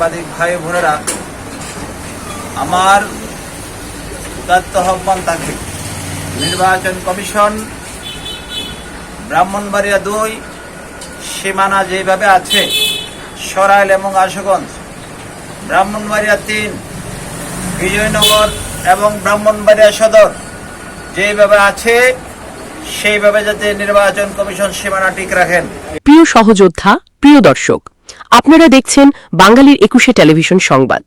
সাংবাদিক ভাই বোনেরা, আমার উদাত্ত আহ্বান থাকে নির্বাচন কমিশন ব্রাহ্মণবাড়িয়া দুই সীমানা যেভাবে আছে, সরাইল এবং আশুগঞ্জ, ব্রাহ্মণবাড়িয়া তিন, বিজয়নগর এবং ব্রাহ্মণবাড়িয়া সদর যেভাবে আছে, সেইভাবে যাতে নির্বাচন কমিশন সীমানা ঠিক রাখেন। প্রিয় সহযোদ্ধা, প্রিয় দর্শক আপনারা দেখছেন বাঙালির একুশে টেলিভিশন সংবাদ।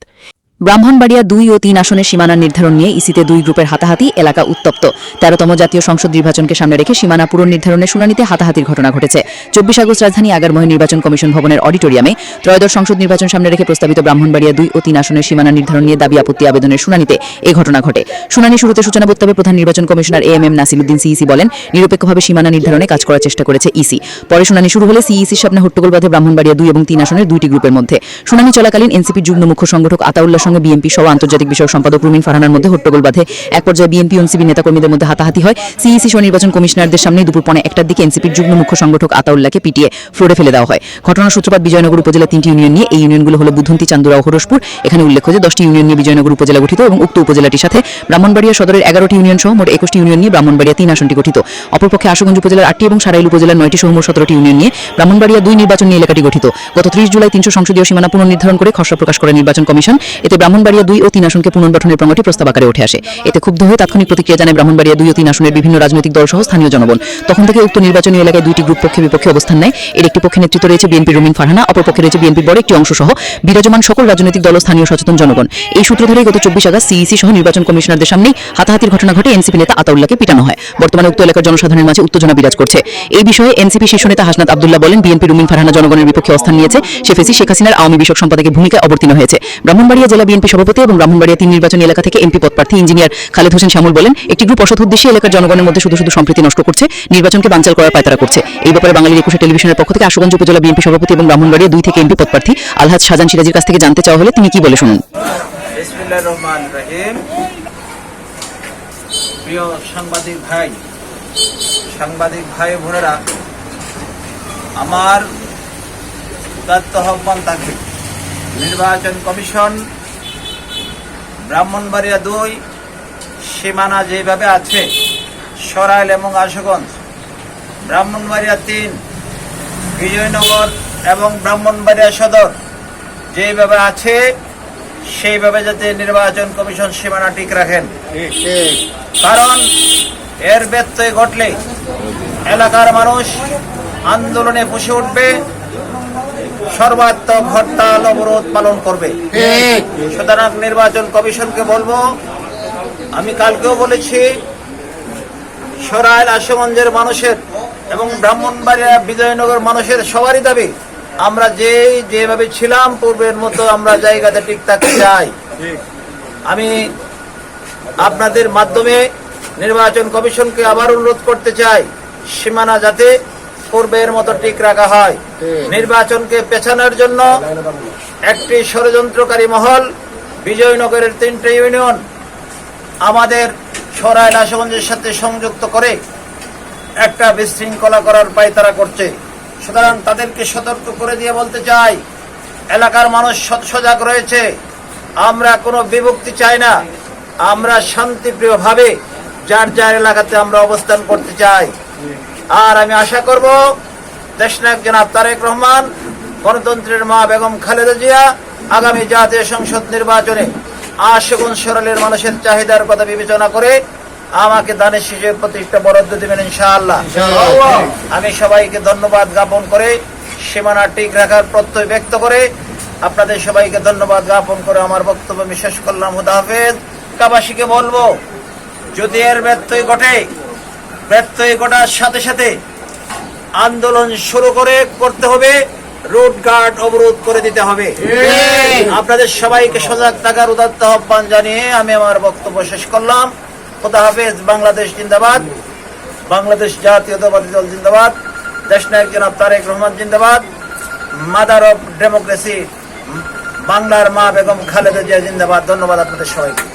ব্রাহ্মণবাড়িয়া দুই ও তিন আসনের সীমানা নির্ধারণ নিয়ে ইসিতে দুই গ্রুপের হাতাহাতি এলাকা উত্তপ্ত। তেরোতম জাতীয় সংসদ নির্বাচনকে সামনে রেখে সীমানা পুনর্নির্ধারণের শুনানিতে হাতাহাতির ঘটনা ঘটেছে। চব্বিশ আগস্ট রাজধানী আগারমোহন নির্বাচন কমিশন ভবনের অডিটোরিয়ামে ত্রয়োদশ সংসদ নির্বাচন সামনে রেখে প্রস্তাবিত ব্রাহ্মণবাড়িয়া দুই ও তিন আসনের সীমানা নির্ধারণ নিয়ে দাবি আপত্তি আবেদনের শুনানিতে এই ঘটনা ঘটে। শুনানি শুরুতে সূচনা বক্তব্যে প্রধান নির্বাচন commissioner A M M Nasiruddin CEC বলেন, নিরপেক্ষভাবে সীমানা নির্ধারণে কাজ করার চেষ্টা করেছে ইসি। পরে শুনানি শুরু হলে সিইসির সামনে হট্টগোল বাঁধে ব্রাহ্মণবাড়িয়া দুই এবং তিন আসনের দুইটি গ্রুপের মধ্যে। শুনানি চলাকালীন এনসিপির যুগ্ম মুখ্য সংগঠক আতাউল্লাহর সঙ্গে বিএনপি সহ আন্তর্জাতিক বিষয়ক সম্পাদক রুমিন ফারহানার মধ্যে হট্টগোল বাঁধে। এক পর্যায়ে বিএনপি, এনসিপি নেতাকর্মীদের মধ্যে হাতাহাতি হয়। সিইসি সহ নির্বাচন কমিশনারদের সামনে দুপুর পৌনে একটার দিকে এনসিপির যুগ্ম মুখ্য সংগঠক আতাউল্লাহকে পিটিয়ে ফ্লোরে ফেলে দেওয়া হয়। ঘটনার সূত্রপাত বিজয়নগর উপজেলা তিনটি ইউনিয়ন নিয়ে। এই ইউনিয়নগুলো হলো বুধন্তি, চান্দুরা ও হরসপুর। এখানে উল্লেখ্য যে, দশটি ইউনিয়ন নিয়ে বিজয়নগর উপজেলা গঠিত এবং উক্ত উপজেলাটির সাথে ব্রাহ্মণবাড়িয়া সদরের এগারোটি ইউনিয়ন সহ মোট একুশটি ইউনিয়ন নিয়ে ব্রাহ্মণবাড়িয়া তিন আসনটি গঠিত। অপরপক্ষে আশুগঞ্জ উপজেলার আটটি এবং সারাইল উপজেলার নয়টি সহ মোট সতেরোটি ইউনিয়ন নিয়ে ব্রাহ্মণবাড়িয়া দুই নির্বাচন নিয়ে এলাকাটি গঠিত। গত ত্রিশ জুলাই তিনশো সংসদীয় সীমানা পুনর্নির্ধারণ করে খসড়া প্রকাশ করে নির্বাচন কমিশন। এতে ব্রাহ্মণবাড়িয়া দুই ও তিন আসনকে পুনর্গঠনের প্রঙ্গটি প্রস্তাব আকারে উঠে আসে। এতে ক্ষুব্ধ হয়ে তাৎক্ষণিক প্রতিক্রিয়া জানায় ব্রাহ্মণবাড়িয়া দুই ও তিন আসনের বিভিন্ন রাজনৈতিক দল সহ স্থানীয় জনগণ। তখন থেকে উক্ত নির্বাচনী এলাকায় দুইটি গ্রুপ পক্ষে বিপক্ষে অবস্থান নেয়। এর একটি পক্ষে নেতৃত্ব রয়েছে বিএনপি রুমিন ফারহানা, অপর পক্ষে রয়েছে বিএনপির বড় একটি অংশ সহ বিরাজমান সকল রাজনৈতিক দল ও স্থানীয় সচেতন জনগণ। এই সূত্র ধরেই গত চব্বিশ আগস্ট সিইসি সহ নির্বাচন কমিশনারদের সামনেই হাতাহাতির ঘটনা ঘটে এনসিপি নেতা আতাউল্লাহকে পিটানো হয়। বর্তমানে উক্ত এলাকার জনসাধারণের মাঝে উত্তেজনা বিরাজ করছে। এই বিষয়ে এনসিপি শীর্ষ নেতা হাসনাত আব্দুল্লাহ বলেন, বিএনপি রুমিন ফারহানা জনগণের বিপক্ষে অবস্থান নিয়েছে। সে ফেসি শেখ হাসিনার আওয়ামী বিষয়ক সম্পাদকের ভূমিকায় অবতীর্ণ হয়েছে। ব্রাহ্মণবাড়িয়া জেলা বিএনপি সভাপতি এবং ব্রাহ্মণবাড়িয়া তিন নির্বাচনী এলাকা থেকে এমপি পদপ্রার্থী ইঞ্জিনিয়ার খালেদ হোসেন শ্যামল বলেন, একটি গ্রুপ অসৎ উদ্দেশ্যে এলাকার জনগণের মধ্যে শুধু শুধু সম্প্রীতি নষ্ট করছে, নির্বাচনকে বানচাল করার পায়তারা করছে। এই ব্যাপারে বাঙালির একুশে টেলিভিশনের পক্ষ থেকে আশুগঞ্জ উপজেলা বিএনপি সভাপতি এবং ব্রাহ্মণবাড়িয়া দুই থেকে এমপি পদপ্রার্থী আলহাজ শাহজান সিরাজির কাছ থেকে জানতে চাওয়া হলে তিনি কি বলে শুনুন। সাংবাদিক ভাই বোনেরা, আমার আহ্বান নির্বাচন কমিশন ব্রাহ্মণবাড়িয়া দুই, সীমানা যেভাবে আছে, সরাইল এবং আশুগঞ্জ। ব্রাহ্মণবাড়িয়া তিন, বিজয়নগর এবং ব্রাহ্মণবাড়িয়া সদর। যেভাবে আছে, সেইভাবে যাতে নির্বাচন কমিশন সীমানা ঠিক রাখেন। কারণ এর ব্যত্যয় ঘটলে এলাকার মানুষ আন্দোলনে ফুসে উঠবে সর্বাত্মক হরতাল অবরোধ পালন করবে। সুতরাং নির্বাচন কমিশনকে বলব আমি কালকেও বলেছি সরাইল আশুগঞ্জের মানুষের এবং ব্রাহ্মণবাড়িয়া বিজয়নগর মানুষের সবারই দাবি আমরা যেই যেভাবে ছিলাম পূর্বের মতো আমরা জায়গাতে ঠিক থাকতে চাই আমি আপনাদের মাধ্যমে নির্বাচন কমিশনকে আবার অনুরোধ করতে চাই সীমানা যাতে পূর্বের মতো টিক রাখা হয়। নির্বাচনকে পেছানোর জন্য একটি ষড়যন্ত্রকারী মহল বিজয়নগরের তিনটে ইউনিয়ন আমাদের সরাইল আশুগঞ্জের সাথে সংযুক্ত করে একটা বিশৃঙ্খলা করার পায়তারা করছে। সুতরাং তাদেরকে সতর্ক করে দিয়ে বলতে চাই এলাকার মানুষ সৎ সজাগ রয়েছে। আমরা কোনো বিভক্তি চাই না। আমরা শান্তিপ্রিয়ভাবে যার যার এলাকাতে আমরা অবস্থান করতে চাই। আর আমি আশা করব দেশনায়ক জনাব তারেক রহমান গণতন্ত্রের মা বেগম খালেদা জিয়া আগামী জাতীয় সংসদ নির্বাচনে আশগুন সরলের মানুষের চাহিদার কথা বিবেচনা করে আমাকে দানের শিশু প্রতিষ্ঠা বরাদ্দ দেবেন ইনশাআল্লাহ। আমি সবাইকে ধন্যবাদ জ্ঞাপন করে সীমানা ঠিক রাখার প্রত্যয় ব্যক্ত করে আপনাদের সবাইকে ধন্যবাদ জ্ঞাপন করে আমার বক্তব্য আমি শেষ করলাম। হুদা হাফেজ। কাবাসীকে বলব যদি এর ব্যত্যয় ঘটে ব্যত্যয় ঘটার সাথে সাথে আন্দোলন শুরু করে করতে হবে রোড গার্ড অবরোধ করে দিতে হবে। আপনাদের সবাইকে সজাগ থাকার উদাত্ত আহ্বান জানিয়ে আমি আমার বক্তব্য শেষ করলাম। খোদা হাফেজ বাংলাদেশ জিন্দাবাদ। বাংলাদেশ জাতীয়তাবাদী দল জিন্দাবাদ। দেশ নায়ক জনাব তারেক রহমান জিন্দাবাদ। মাদার অফ ডেমোক্রেসি বাংলার মা বেগম খালেদা জিয়া জিন্দাবাদ। ধন্যবাদ আপনাদের সবাইকে।